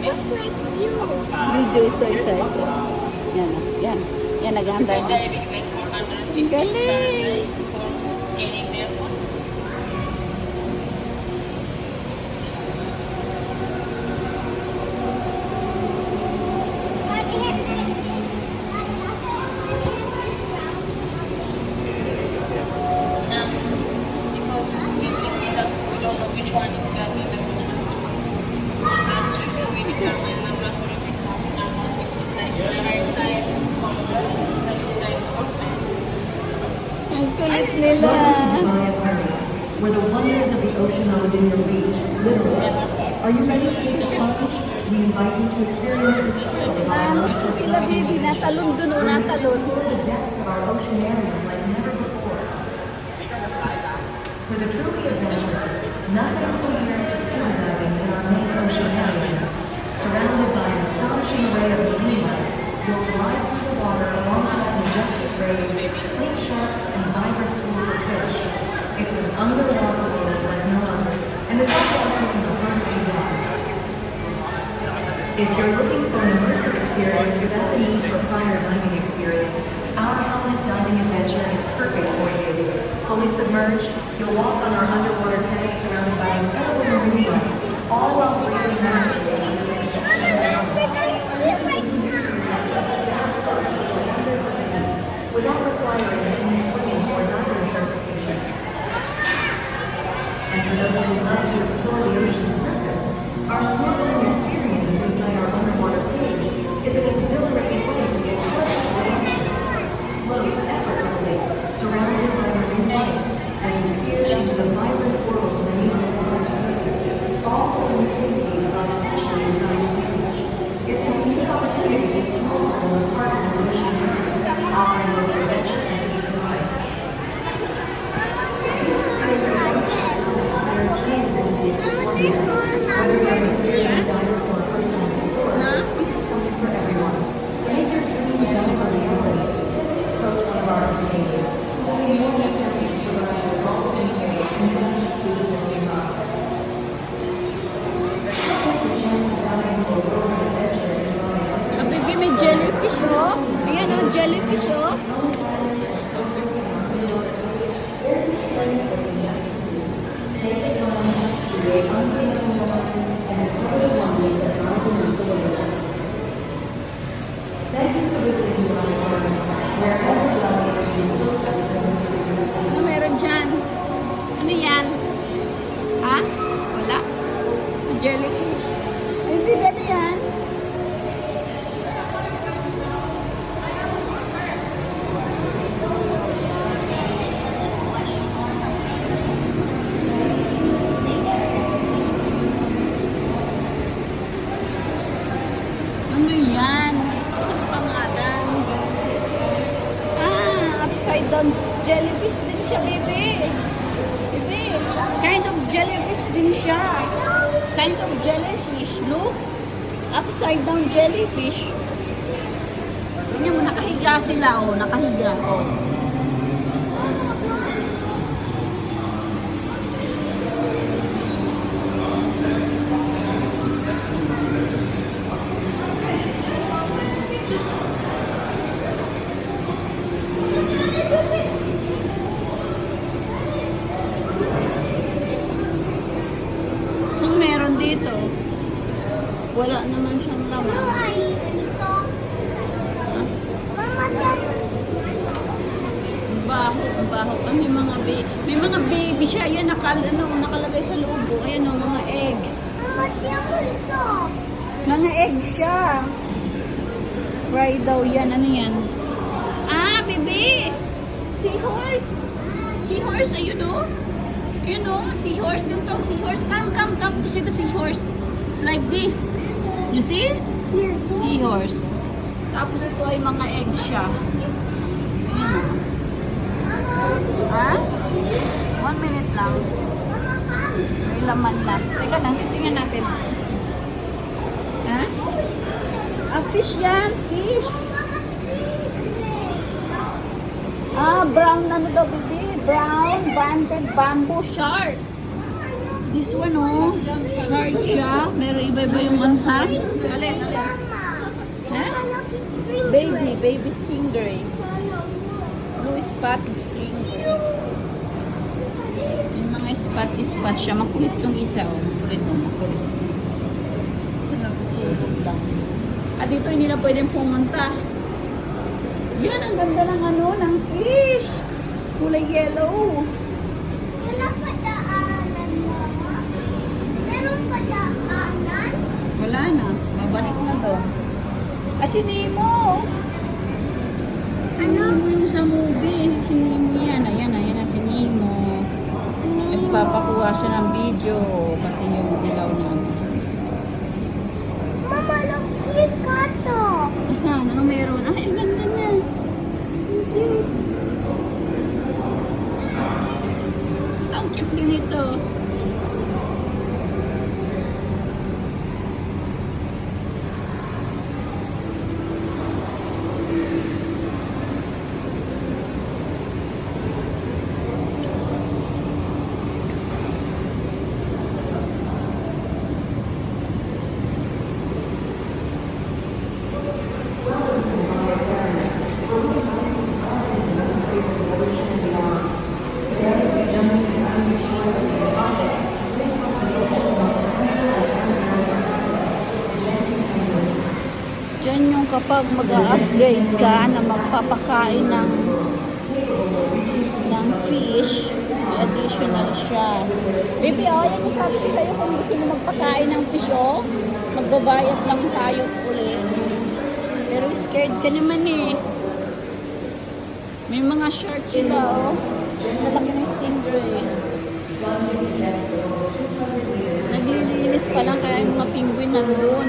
Video isa-isa ito. Yan, yan. Yan, naghahanda na. Galing! Nila. Welcome to Dubai Aquarium, where the wonders of the ocean are within your reach, literally. Are you ready to take a plunge? We invite you to experience the thrill of sila baby, natalon dun oh, o where you can natalon. explore the depths of our oceanarium like never before. For the truly adventurous, nothing compares to scuba diving in our main oceanarium. Surrounded by an astonishing array of marine life, you'll glide through the water alongside rays, sleek sharks, and vibrant schools of fish. It's an underwater world like no other, and it's also offering the heart of. If you're looking for an immersive experience without the need for prior diving experience, our helmet diving adventure is perfect for you. Fully submerged, you'll walk on our underwater peg surrounded by incredible marine life, all while breathing love to explore the Down jellyfish din siya, baby. Baby, kind of jellyfish din siya. Kind of jellyfish. Look, upside down jellyfish. Tingnan mo, nakahiga sila, oh. Nakahiga, oh. Anong meron dito? Wala naman siyang laman. Baho, baho. Ah, may mga baby. May mga baby siya. Yan, nakal, ano, nakalagay sa loob. oh. Ayan, oh, mga egg. Mga egg siya. Fry daw yan. Ano yan? Ah, baby! Seahorse! Seahorse, ayun o. Ayun o, seahorse. Ganito, seahorse. Come, come, come to see the seahorse. Like this. You see? Seahorse. Tapos ito ay mga egg siya. Ayun o. Ha? One minute lang. May laman lang. Teka na, tingnan natin. Ha? Ah, fish yan. Fish. Ah, brown ano daw, baby? Brown banded bamboo shark. This one, oh. Shark siya. Meron iba-iba yung manta. Alin, alin. Honey, baby stingray. Blue spot stingray. Yung mga spot-spot siya. Makulit yung isa. Oh. Makulit oh, makulit. Kasi natutulog lang. At dito hindi na pwedeng pumunta. Yan, ang ganda ng ano, ng fish. Kulay yellow. Wala pa daanan mama. Meron pa daanan? Wala na. Babalik na doon. Ah, si Nemo. Si Nemo yung sa movie. Si Nemo yan. Ayan, ayan na si Nemo. Nagpapakuha siya ng video. Pati yung ilaw niya. Mama, look here ka to. Saan? Ano meron? Ay, ang ganda niya. Ang cute. Ang cute din ito. Yan yung kapag mag-upgrade ka na magpapakain ng ng fish, additional siya. Baby, oh, yan yung sabi ko sa'yo kung gusto mo magpakain ng fish, oh, magbabayad lang tayo ulit. Pero scared ka naman eh. May mga shark sila, oh. Malaki ng stingray. Naglilinis pa lang kaya yung mga penguin nandun.